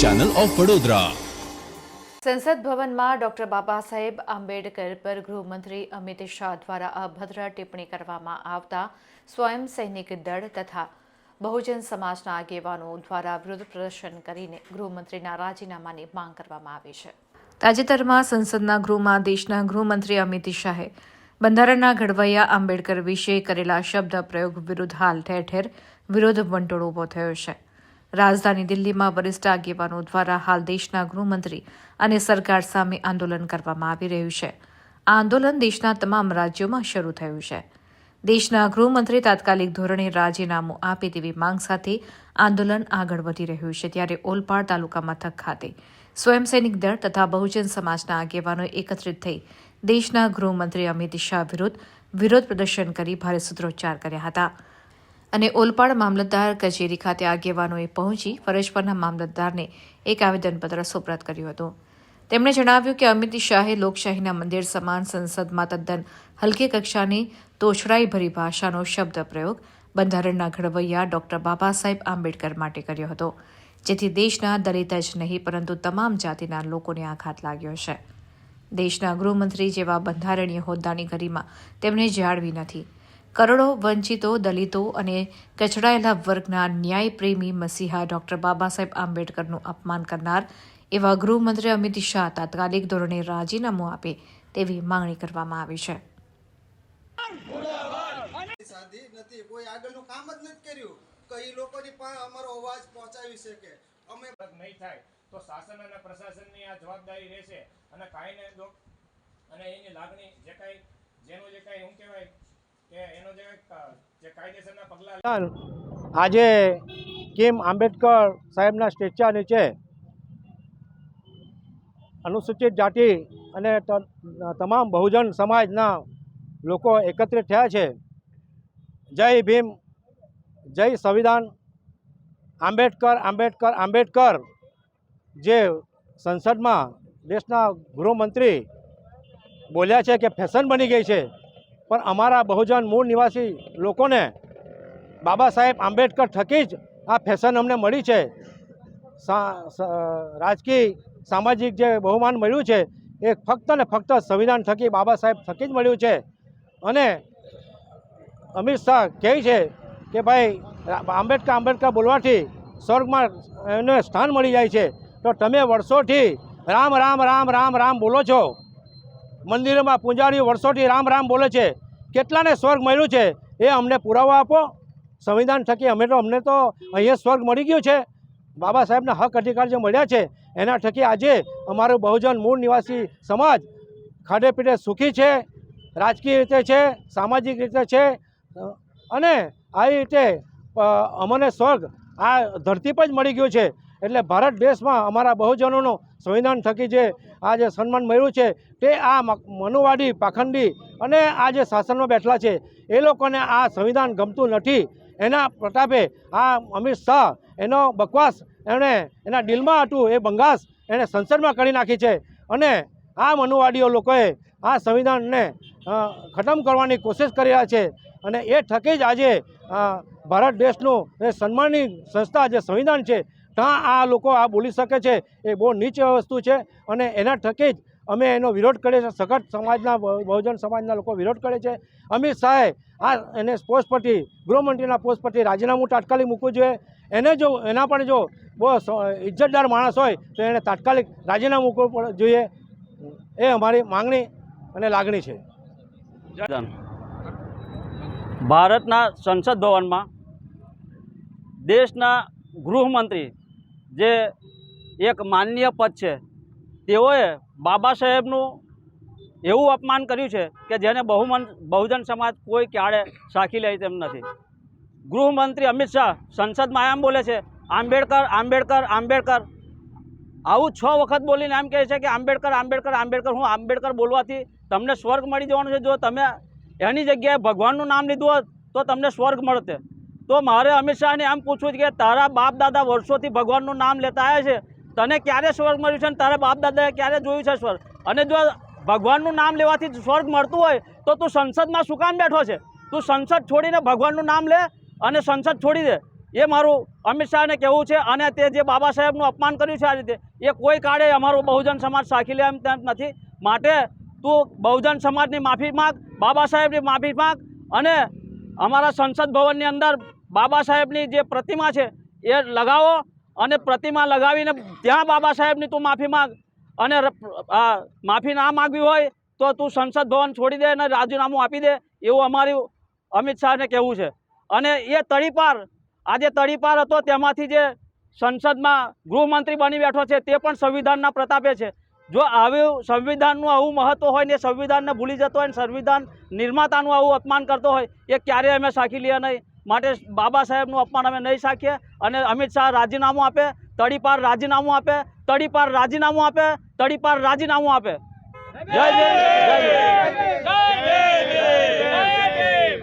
Channel of Vadodara સંસદ ભવનમાં doctor Baba Saheb Ambedkar પર ગૃહમંત્રી અમિત શાહ દ્વારા અભદ્ર ટિપ્પણી કરવામાં આવતા સ્વયં સૈનિક દળ તથા બહુજન સમાજના આગેવાનો દ્વારા વિરોધ પ્રદર્શન કરીને ગૃહમંત્રીના રાજીનામાની માંગ કરવામાં આવી છે. તાજેતરમાં સંસદના ગૃહમાં દેશના ગૃહમંત્રી અમિત શાહે બંધારણના ઘડવૈયા આંબેડકર વિશે કરેલા શબ્દ પ્રયોગ વિરુદ્ધ હાલ ઠેર ઠેર વિરોધ વંટોળ ઊભો થયો છે. રાજધાની દિલ્હીમાં વરિષ્ઠ આગેવાનો દ્વારા હાલ દેશના ગૃહમંત્રી અને સરકાર સામે આંદોલન કરવામાં આવી રહ્યું છે. આ આંદોલન દેશના તમામ રાજ્યોમાં શરૂ થયું છે. દેશના ગૃહમંત્રી તાત્કાલિક ધોરણે રાજીનામું આપે તેવી માંગ સાથે આંદોલન આગળ વધી રહ્યું છે ત્યારે ઓલપાડ તાલુકા મથક ખાતે સ્વયંસૈનિક દળ તથા બહુજન સમાજના આગેવાનો એકત્રિત થઈ દેશના ગૃહમંત્રી અમિત શાહ વિરુદ્ધ વિરોધ પ્રદર્શન કરી ભારે સૂત્રોચ્ચાર કર્યા હતા. અને ઓલપાડ મામલતદાર કચેરી ખાતે આગેવાનોએ પહોંચી ફરજ પરના મામલતદારને એક આવેદનપત્ર સુપ્રત કર્યું હતું. તેમણે જણાવ્યું કે અમિત શાહે લોકશાહીના મંદિર સમાન સંસદમાં તદ્દન હલકી કક્ષાની તોછડાઈભરી ભાષાનો શબ્દ પ્રયોગ બંધારણના ઘડવૈયા ડોક્ટર બાબા સાહેબ આંબેડકર માટે કર્યો હતો. જેથી દેશના દલિત જ નહીં, પરંતુ તમામ જાતિના લોકોને આઘાત લાગ્યો છે. દેશના ગૃહમંત્રી જેવા બંધારણીય હોદ્દાની ગરિમા તેમણે જાળવી નથી. કરોડો વંચિતો દલિતો અને કચડાયેલા વર્ગના ન્યાયપ્રેમી મસીહા ડોક્ટર બાબા સાહેબ આંબેડકરનું અપમાન કરનાર એવા ગૃહમંત્રી અમિત શાહ તાત્કાલિક ધોરણે રાજીનામું આપે તેવી માંગણી કરવામાં આવી છે. નથી. કોઈ આગળનું કામ જ નથી કર્યું. કે લોકોની પણ અમારો અવાજ પહોંચાવી શકે. અમે નહીં થાય તો શાસન અને પ્રશાસનની આ જવાબદારી રહેશે. અને કાંઈને જો અને એની લાગણી જે કાંઈ જેનું જે કાંઈ હું કહેવાય આજે કેમ આંબેડકર સાહેબના સ્ટેચ્યુ નીચે અનુસૂચિત જાતિ અને તમામ બહુજન સમાજના લોકો એકત્રિત થયા છે? જય ભીમ, જય સંવિધાન, આંબેડકર આંબેડકર આંબેડકર, જે સંસદમાં દેશના ગૃહમંત્રી બોલ્યા છે કે ફેશન બની ગઈ છે. પણ અમારા બહુજન મૂળ નિવાસી લોકોને બાબા સાહેબ આંબેડકર થકી જ આ ફેશન અમને મળી છે. રાજકીય, સામાજિક જે બહુમાન મળ્યું છે, એ ફક્ત ને ફક્ત સંવિધાન થકી બાબા સાહેબ થકી જ મળ્યું છે. અને અમિત શાહ કહે છે કે ભાઈ આંબેડકર આંબેડકર બોલવાથી સ્વર્ગમાં એને સ્થાન મળી જાય છે. તો તમે વર્ષોથી રામ રામ રામ રામ રામ બોલો છો. મંદિરોમાં પૂજારીઓ વર્ષોથી રામ રામ બોલે છે, કેટલાને સ્વર્ગ મળ્યું છે? એ અમને પુરાવો આપો. સંવિધાન થકી અમે તો અમને તો અહીંયા સ્વર્ગ મળી ગયું છે. બાબા સાહેબના હક અધિકાર જે મળ્યા છે, એના થકી આજે અમારું બહુજન મૂળ નિવાસી સમાજ ખાડે પીઠે સુખી છે, રાજકીય રીતે છે, સામાજિક રીતે છે, અને આવી રીતે અમને સ્વર્ગ આ ધરતી પર જ મળી ગયું છે. એટલે ભારત દેશમાં અમારા બહુજનોનું સંવિધાન થકી જે આ જે સન્માન મળ્યું છે, તે આ મનુવાડી, પાખંડી અને આ જે શાસનમાં બેઠેલા છે, એ લોકોને આ સંવિધાન ગમતું નથી. એના પ્રતાપે આ અમિત શાહ, એનો બકવાસ, એણે એના દિલમાં હતું એ બંગાસ એણે સંસદમાં કરી નાખી છે. અને આ મનુવાદીઓ લોકોએ આ સંવિધાનને ખતમ કરવાની કોશિશ કરી રહ્યા છે. અને એ થકી જ આજે ભારત દેશનું સન્માનની સંસ્થા, જે સંવિધાન છે ત્યાં આ લોકો આ બોલી શકે છે. એ બહુ નીચ વસ્તુ છે અને એના થકી જ અમે એનો વિરોધ કરીએ છીએ. સખત સમાજના બહુજન સમાજના લોકો વિરોધ કરે છે. અમિત શાહે આ એને પોસ્ટ પરથી, ગૃહમંત્રીના પોસ્ટ પરથી રાજીનામું તાત્કાલિક મૂકવું જોઈએ. એને જો, એના પણ જો બહુ ઇજ્જતદાર માણસ હોય, તો એને તાત્કાલિક રાજીનામું મૂકવું જોઈએ. એ અમારી માંગણી અને લાગણી છે. ભારતના સંસદ ભવનમાં દેશના ગૃહમંત્રી જે એક માનનીય પદ છે, તેઓએ બાબા સાહેબનું એવું અપમાન કર્યું છે કે જેને બહુમન, બહુજન સમાજ કોઈ ક્યારે સાખી લે તેમ નથી. ગૃહમંત્રી અમિત શાહ સંસદમાં એમ બોલે છે, આંબેડકર આંબેડકર આંબેડકર. આવું છ વખત બોલીને એમ કહે છે કે આંબેડકર આંબેડકર આંબેડકર, હું આંબેડકર બોલવાથી તમને સ્વર્ગ મળી જવાનું છે. જો તમે એની જગ્યાએ ભગવાનનું નામ લીધું હોત, તો તમને સ્વર્ગ મળતે. તો મારે અમિત શાહને એમ પૂછવું કે તારા બાપ દાદા વર્ષોથી ભગવાનનું નામ લેતા આવ્યા છે, તને ક્યારે સ્વર્ગ મળ્યું છે અને તારા બાપ દાદાએ ક્યારે જોયું છે સ્વર્ગ? અને જો ભગવાનનું નામ લેવાથી સ્વર્ગ મળતું હોય, તો તું સંસદમાં શું કામ બેઠો છે? તું સંસદ છોડીને ભગવાનનું નામ લે અને સંસદ છોડી દે. એ મારું અમિત શાહને કહેવું છે અને તે જે બાબા સાહેબનું અપમાન કર્યું છે આ રીતે, એ કોઈ કાળે અમારું બહુજન સમાજ સાખી લે એમ તેમ નથી. માટે તું બહુજન સમાજની માફી માગ, બાબા સાહેબની માફી માગ અને અમારા સંસદ ભવનની અંદર બાબા સાહેબની જે પ્રતિમા છે, એ લગાવો અને પ્રતિમા લગાવીને ત્યાં બાબા સાહેબની તું માફી માગ. અને માફી ના માગવી હોય તો તું સંસદ ભવન છોડી દે અને રાજીનામું આપી દે, એવું અમારું અમિત શાહને કહેવું છે. અને એ તળીપાર, આજે તળીપાર હતો તેમાંથી જે સંસદમાં ગૃહમંત્રી બની બેઠો છે, તે પણ સંવિધાનના પ્રતાપે છે. જો આવ્યું સંવિધાનનું આવું મહત્વ હોય ને સંવિધાનને ભૂલી જતો હોય ને સંવિધાન નિર્માતાનું આવું અપમાન કરતો હોય, એ ક્યારેય અમે સાખી લઈએ નહીં. માટે બાબા સાહેબનું અપમાન અમે નહીં શકીએ અને અમિત શાહ રાજીનામું આપે તડીપાર રાજીનામું આપે તડીપાર રાજીનામું આપે તડીપાર રાજીનામું આપે. જય જય.